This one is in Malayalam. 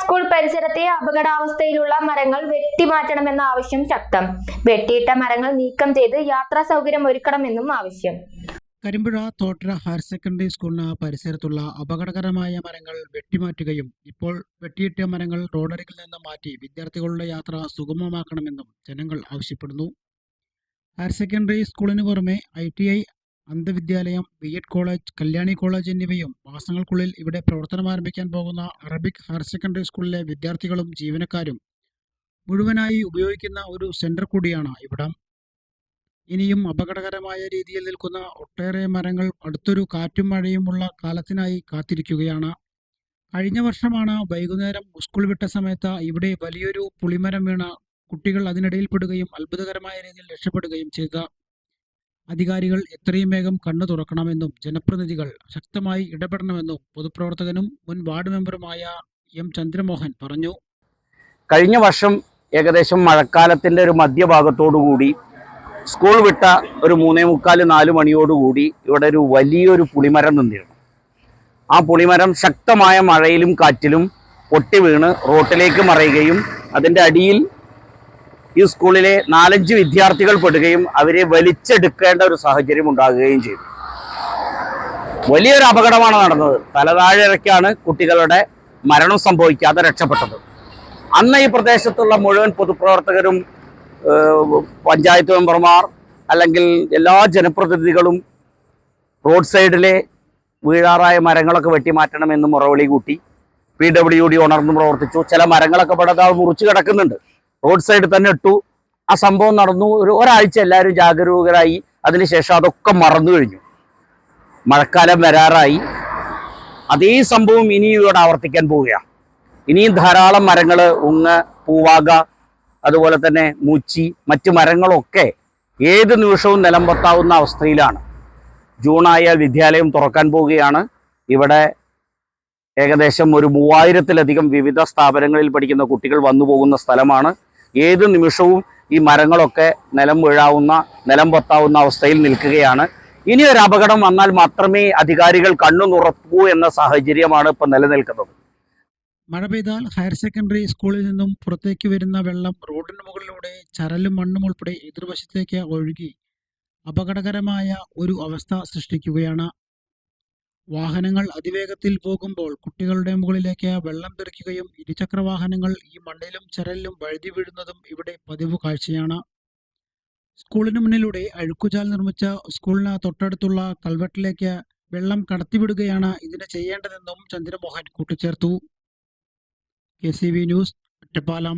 സ്കൂൾ പരിസരത്തെ അപകടാവസ്ഥയിലുള്ള മരങ്ങൾ വെട്ടിമാറ്റണമെന്ന ആവശ്യം ശക്തം. വെട്ടിയിട്ട മരങ്ങൾ നീക്കം ചെയ്ത് യാത്രാ സൗകര്യം ഒരുക്കണമെന്നും ആവശ്യം. കരിമ്പുഴ തോട്ടര ഹയർ സെക്കൻഡറി സ്കൂളിന് പരിസരത്തുള്ള അപകടകരമായ മരങ്ങൾ വെട്ടിമാറ്റുകയും ഇപ്പോൾ വെട്ടിയിട്ട മരങ്ങൾ റോഡരികിൽ നിന്ന് മാറ്റി വിദ്യാർത്ഥികളുടെ യാത്ര സുഗമമാക്കണമെന്നും ജനങ്ങൾ ആവശ്യപ്പെടുന്നു. ഹയർ സെക്കൻഡറി സ്കൂളിന് പുറമെ I T I അന്ധവിദ്യാലയം B Ed college Kalyani college എന്നിവയും മാസങ്ങൾക്കുള്ളിൽ ഇവിടെ പ്രവർത്തനം ആരംഭിക്കാൻ പോകുന്ന അറബിക് ഹയർ സെക്കൻഡറി സ്കൂളിലെ വിദ്യാർത്ഥികളും ജീവനക്കാരും മുഴുവനായി ഉപയോഗിക്കുന്ന ഒരു സെന്റർ കൂടിയാണ് ഇവിടം. ഇനിയും അപകടകരമായ രീതിയിൽ നിൽക്കുന്ന ഒട്ടേറെ മരങ്ങൾ അടുത്തൊരു കാറ്റും മഴയുമുള്ള കാലത്തിനായി കാത്തിരിക്കുകയാണ്. കഴിഞ്ഞ വർഷമാണ് വൈകുന്നേരം സ്കൂൾ വിട്ട സമയത്ത് ഇവിടെ വലിയൊരു പുളിമരം വീണ കുട്ടികൾ അതിനിടയിൽപ്പെടുകയും അത്ഭുതകരമായ രീതിയിൽ രക്ഷപ്പെടുകയും ചെയ്ത അധികാരികൾ എത്രയും വേഗം കണ്ണു തുറക്കണമെന്നും ജനപ്രതിനിധികൾ ശക്തമായി ഇടപെടണമെന്നും പൊതുപ്രവർത്തകനും മുൻ വാർഡ് മെമ്പറുമായ എം ചന്ദ്രമോഹൻ പറഞ്ഞു. കഴിഞ്ഞ വർഷം ഏകദേശം മഴക്കാലത്തിന്റെ ഒരു മധ്യഭാഗത്തോടു കൂടി സ്കൂൾ വിട്ട ഒരു മൂന്നേ മുക്കാൽ നാല് മണിയോടുകൂടി ഇവിടെ ഒരു വലിയൊരു പുളിമരം നിന്നിരുന്നു. ആ പുളിമരം ശക്തമായ മഴയിലും കാറ്റിലും പൊട്ടി വീണ് റോട്ടിലേക്ക് മറയുകയും അതിന്റെ അടിയിൽ ഈ സ്കൂളിലെ നാലഞ്ച് വിദ്യാർത്ഥികൾ പെടുകയും അവരെ വലിച്ചെടുക്കേണ്ട ഒരു സാഹചര്യം ഉണ്ടാകുകയും ചെയ്തു. വലിയൊരു അപകടമാണ് നടന്നത്. തലതാഴിറക്കാണ് കുട്ടികളുടെ മരണം സംഭവിക്കാതെ രക്ഷപ്പെട്ടത്. അന്ന് ഈ പ്രദേശത്തുള്ള മുഴുവൻ പൊതുപ്രവർത്തകരും പഞ്ചായത്ത് മെമ്പർമാർ അല്ലെങ്കിൽ എല്ലാ ജനപ്രതിനിധികളും റോഡ് സൈഡിലെ വീഴാറായ മരങ്ങളൊക്കെ വെട്ടിമാറ്റണമെന്ന് മുറവിളി കൂട്ടി പി ഡബ്ല്യു ഡി ഉണർന്നു പ്രവർത്തിച്ചു. ചില മരങ്ങളൊക്കെ പെടാതെ മുറിച്ച് കിടക്കുന്നുണ്ട്. റോഡ് സൈഡിൽ തന്നെ ഇട്ടു. ആ സംഭവം നടന്നു. ഒരു ഒരാഴ്ച എല്ലാവരും ജാഗരൂകരായി. അതിനുശേഷം അതൊക്കെ മറന്നു കഴിഞ്ഞു. മഴക്കാലം വരാറായി. അതേ സംഭവം ഇനിയും ഇവിടെ ആവർത്തിക്കാൻ പോവുകയാണ് ഇനിയും ധാരാളം മരങ്ങൾ ഉങ്ങ് പൂവാക അതുപോലെ തന്നെ മൂച്ചി മറ്റു മരങ്ങളൊക്കെ ഏത് നിമിഷവും നിലംപൊത്താവുന്ന അവസ്ഥയിലാണ്. ജൂണായാൽ വിദ്യാലയം തുറക്കാൻ പോവുകയാണ്. ഇവിടെ ഏകദേശം ഒരു മൂവായിരത്തിലധികം വിവിധ സ്ഥാപനങ്ങളിൽ പഠിക്കുന്ന കുട്ടികൾ വന്നു പോകുന്ന സ്ഥലമാണ്. ഏത് നിമിഷവും ഈ മരങ്ങളൊക്കെ നിലം വീഴാവുന്ന നിലം പൊത്താവുന്ന അവസ്ഥയിൽ നിൽക്കുകയാണ്. ഇനി ഒരു അപകടം വന്നാൽ മാത്രമേ അധികാരികൾ കണ്ണു തുറക്കൂ എന്ന സാഹചര്യമാണ് ഇപ്പം നിലനിൽക്കുന്നത്. മഴ പെയ്താൽ ഹയർ സെക്കൻഡറി സ്കൂളിൽ നിന്നും പുറത്തേക്ക് വരുന്ന വെള്ളം റോഡിന് മുകളിലൂടെ ചരലും മണ്ണും ഉൾപ്പെടെ എതിർവശത്തേക്ക് ഒഴുകി അപകടകരമായ ഒരു അവസ്ഥ സൃഷ്ടിക്കുകയാണ് വാഹനങ്ങൾ അതിവേഗത്തിൽ പോകുമ്പോൾ കുട്ടികളുടെ മുകളിലേക്ക് വെള്ളം തെറിക്കുകയും ഇരുചക്ര വാഹനങ്ങൾ ഈ മണ്ണിലും ചരലിലും വഴുതി വീഴുന്നതും ഇവിടെ പതിവ് കാഴ്ചയാണ്. സ്കൂളിന് മുന്നിലൂടെ അഴുക്കുചാൽ നിർമ്മിച്ച സ്കൂളിന് തൊട്ടടുത്തുള്ള കൽവെട്ടിലേക്ക് വെള്ളം കടത്തിവിടുകയാണ് ഇതിന് ചെയ്യേണ്ടതെന്നും ചന്ദ്രമോഹൻ കൂട്ടിച്ചേർത്തു. K C V news Ottapalam